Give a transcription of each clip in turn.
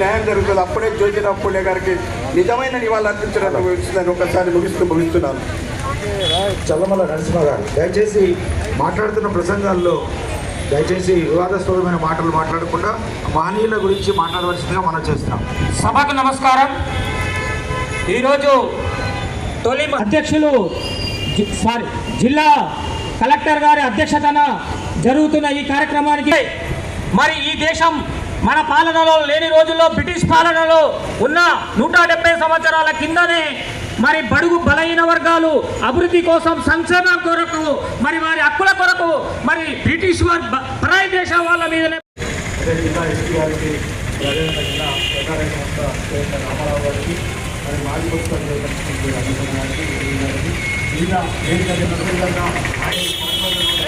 న్యాయం జరుగుతుంది. అప్పుడే జ్యోతిరావు పూలే గారికి నిజమైన నివాళులు అర్పించడానికి ముగిస్తుందని ఒకసారి ముగిస్తూ ముగిస్తున్నాను. చల్లమల్ల నరసింహ గారు దయచేసి మాట్లాడుతున్న ప్రసంగాల్లో దయచేసి వివాదాస్పదమైన మాటలు మాట్లాడకుండా మహనీయుల గురించి మాట్లాడవలసిందిగా మనం చేస్తున్నాం. సభకు నమస్కారం. ఈరోజు తొలి అధ్యక్షులు సారీ జిల్లా కలెక్టర్ గారి అధ్యక్షతన జరుగుతున్న ఈ కార్యక్రమానికి మరి ఈ దేశం మన పాలనలో లేని రోజుల్లో బ్రిటిష్ పాలనలో ఉన్న నూట సంవత్సరాల కిందనే మరి బడుగు బలహీన వర్గాలు అభివృద్ధి కోసం సంక్షేమం కొరకు మరి వారి హక్కుల కొరకు మరి బ్రిటిష్ వారి బ- పరాయి దేశం వాళ్ళ మీదనే అదే గారికి అదేవిధంగా జిల్లా ప్రధాన సంస్థ చైర్మన్ రామారావు గారికి మరి మాజీ మున్సిపల్ చైర్మన్ అభిషేక్ గారికి ఈ గారికి మిగతా వేదిక విధంగా ఆయన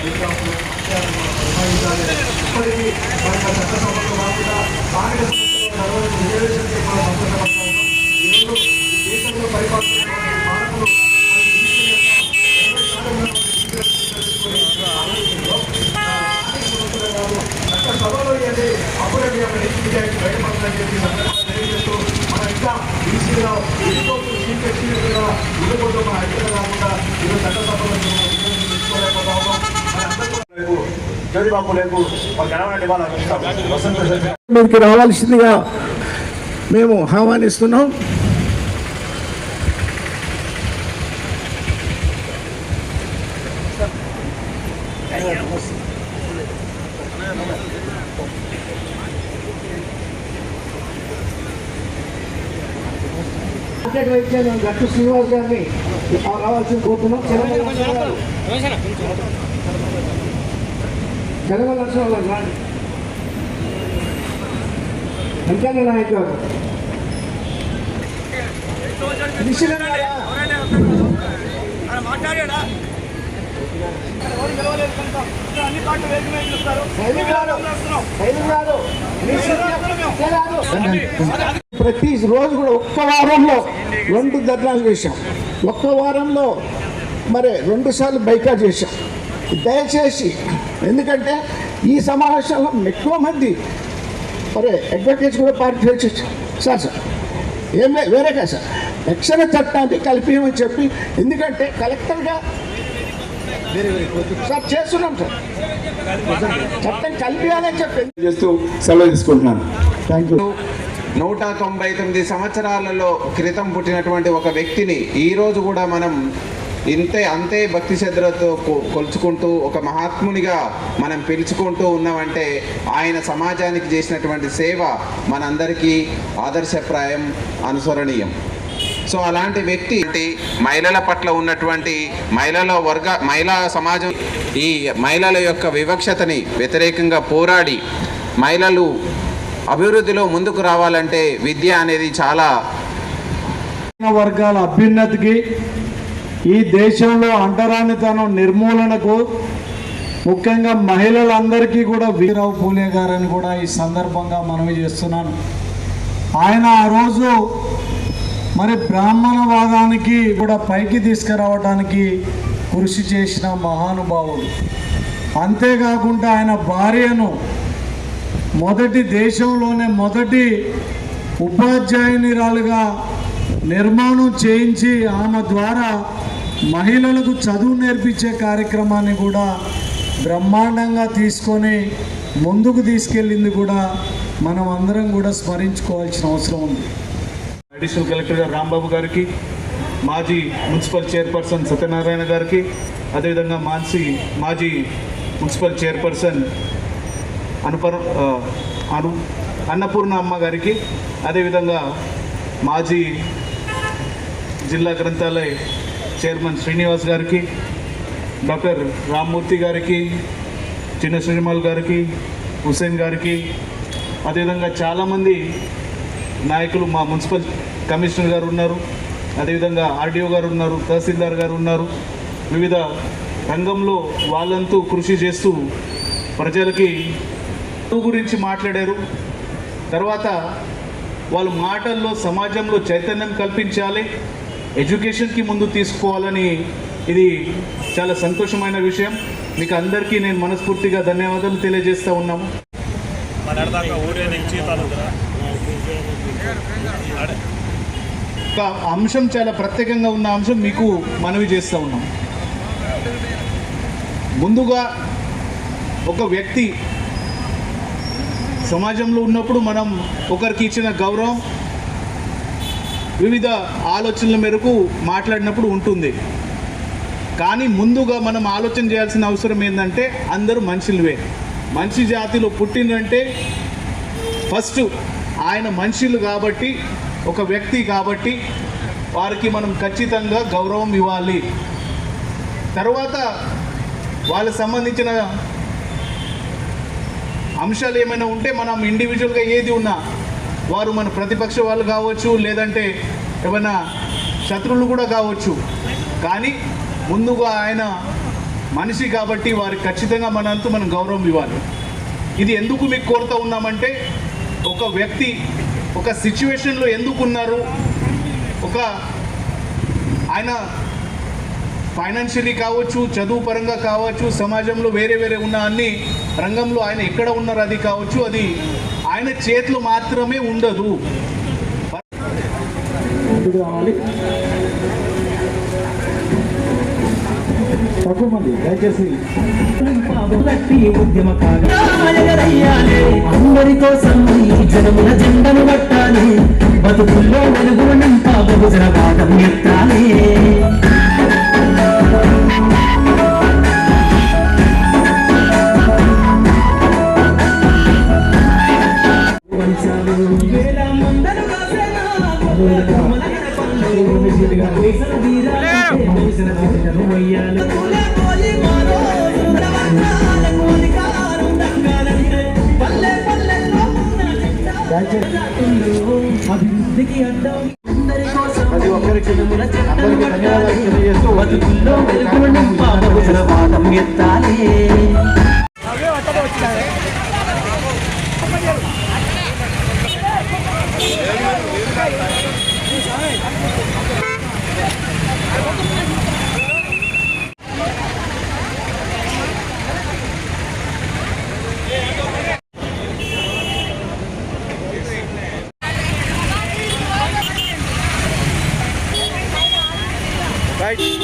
నిర్వాహకులు, ఆచారాలను నిర్వహించాలి. ఇప్పటికీ మన చట్టసభలో కాకుండా స్థానిక సంస్థల్లో నలభై రిజర్వేషన్ చెప్పాలని సంతోషపడతా ఉన్నాం. ఈరోజు ఈ దేశంలో పరిపాలిస్తున్న పాలకులు మరి బీసీ యొక్క ఎనభై శాతం మంది రిజర్వేషన్ చట్ట సభలో ఏంటి అప్పుడే మీ యొక్క నీతి నిజాయితీ బయటపడుతుందని చెప్పి సందర్భంగా తెలియజేస్తూ మనం ఇంకా ఈసీగా విడిపోతూ సీక్రెట్ సీరియస్గా విడిపోతూ మన ఐక్యత కాకుండా ఈరోజు చట్టసభలో తీసుకోలేకపోతా ఉన్నాం మరి అందరూ కూడా రావాల్సిందిగా మేము ఆహ్వానిస్తున్నాం గట్టు శ్రీనివాస్ గారిని రావాల్సింది కోరుతున్నాం. నరసింహ గారు రాండి. వెంకన్న నాయక్ గారు. దిశలో ప్రతి రోజు కూడా ఒక్క వారంలో రెండు ధర్నాలు చేశాం. ఒక్క వారంలో మరి రెండు సార్లు బైకాట్ చేశాం. దయచేసి ఎందుకంటే ఈ సమావేశంలో ఎక్కువ మంది మరి అడ్వకేట్స్ కూడా పార్టిసిపేట్ చేశారు. సార్ సార్ ఏం వేరే కాదు సార్. రక్షణ చట్టాన్ని కలిపేయమని చెప్పి ఎందుకంటే కలెక్టర్గా సార్ చేస్తున్నాం సార్ చట్టం కలిపేయాలని చెప్పి చేస్తూ సెలవు తీసుకుంటున్నాను. థ్యాంక్ యూ నూట తొంభై తొమ్మిది సంవత్సరాలలో క్రితం పుట్టినటువంటి ఒక వ్యక్తిని ఈ రోజు కూడా మనం ఇంతే అంతే భక్తి శ్రద్ధలతో కొలుచుకుంటూ ఒక మహాత్మునిగా మనం పిలుచుకుంటూ ఉన్నామంటే ఆయన సమాజానికి చేసినటువంటి సేవ మనందరికీ ఆదర్శప్రాయం అనుసరణీయం. సో అలాంటి వ్యక్తి మహిళల పట్ల ఉన్నటువంటి మహిళల వర్గ మహిళా సమాజం ఈ మహిళల యొక్క వివక్షతని వ్యతిరేకంగా పోరాడి మహిళలు అభివృద్ధిలో ముందుకు రావాలంటే విద్య అనేది చాలా వర్గాల అభ్యున్నతికి ఈ దేశంలో అంటరానితనం నిర్మూలనకు ముఖ్యంగా మహిళలందరికీ కూడా వీరావు పూలే గారని కూడా ఈ సందర్భంగా మనవి చేస్తున్నాను. ఆయన ఆ రోజు మరి బ్రాహ్మణవాదానికి కూడా పైకి తీసుకురావడానికి కృషి చేసిన మహానుభావుడు. అంతేకాకుండా ఆయన భార్యను మొదటి దేశంలోనే మొదటి ఉపాధ్యాయునిరాలుగా నిర్మాణం చేయించి ఆమె ద్వారా మహిళలకు చదువు నేర్పించే కార్యక్రమాన్ని కూడా బ్రహ్మాండంగా తీసుకొని ముందుకు తీసుకెళ్ళింది కూడా మనం అందరం కూడా స్మరించుకోవాల్సిన అవసరం ఉంది. అడిషనల్ కలెక్టర్ గారు రాంబాబు గారికి మాజీ మున్సిపల్ చైర్పర్సన్ సత్యనారాయణ గారికి అదేవిధంగా మాన్సి మాజీ మున్సిపల్ చైర్పర్సన్ అనుపర అను అన్నపూర్ణ అమ్మ గారికి అదేవిధంగా మాజీ జిల్లా గ్రంథాలయ చైర్మన్ శ్రీనివాస్ గారికి డాక్టర్ రామ్మూర్తి గారికి చిన్న శ్రీమాల్ గారికి హుసేన్ గారికి అదేవిధంగా చాలామంది నాయకులు మా మున్సిపల్ కమిషనర్ గారు ఉన్నారు అదేవిధంగా ఆర్డీఓ గారు ఉన్నారు తహసీల్దార్ గారు ఉన్నారు. వివిధ రంగంలో వాళ్ళంతూ కృషి చేస్తూ ప్రజలకి గురించి మాట్లాడారు. తర్వాత వాళ్ళు మాటల్లో సమాజంలో చైతన్యం కల్పించాలి ఎడ్యుకేషన్కి ముందు తీసుకోవాలని ఇది చాలా సంతోషమైన విషయం. మీకు అందరికీ నేను మనస్ఫూర్తిగా ధన్యవాదాలు తెలియజేస్తూ ఉన్నాము. ఊరే నుంచి ఒక అంశం చాలా ప్రత్యేకంగా ఉన్న అంశం మీకు మనవి చేస్తూ ఉన్నాం. ముందుగా ఒక వ్యక్తి సమాజంలో ఉన్నప్పుడు మనం ఒకరికి ఇచ్చిన గౌరవం వివిధ ఆలోచనల మేరకు మాట్లాడినప్పుడు ఉంటుంది. కానీ ముందుగా మనం ఆలోచన చేయాల్సిన అవసరం ఏంటంటే అందరూ మనుషులవే. మనిషి జాతిలో పుట్టిందంటే ఫస్ట్ ఆయన మనుషులు కాబట్టి ఒక వ్యక్తి కాబట్టి వారికి మనం ఖచ్చితంగా గౌరవం ఇవ్వాలి. తర్వాత వాళ్ళకి సంబంధించిన అంశాలు ఏమైనా ఉంటే మనం ఇండివిజువల్గా ఏది ఉన్నా వారు మన ప్రతిపక్ష వాళ్ళు కావచ్చు లేదంటే ఏమైనా శత్రువులు కూడా కావచ్చు. కానీ ముందుగా ఆయన మనిషి కాబట్టి వారికి ఖచ్చితంగా మనంతు మనం గౌరవం ఇవ్వాలి. ఇది ఎందుకు మీకు కోరుతూ ఉన్నామంటే ఒక వ్యక్తి ఒక సిచ్యువేషన్లో ఎందుకు ఉన్నారు ఒక ఆయన ఫైనాన్షియలీ కావచ్చు చదువు పరంగా కావచ్చు సమాజంలో వేరే వేరే ఉన్న అన్ని రంగంలో ఆయన ఎక్కడ ఉన్నారు అది కావచ్చు అది ఆయన చేతిలో మాత్రమే ఉండదు. తక్కువ మంది దయచేసి అందరి కోసం జనముల జెండను పట్టాలి. బతుకుల్లో వెలుగు నింప బహుజన పాదం ఎత్తాలి. వేల మందరు కాసేనా గొర్రెల ఒక్కరికి అందరికీ ధన్యవాదాలు తెలియజేస్తూ బతుకుల్లో Right.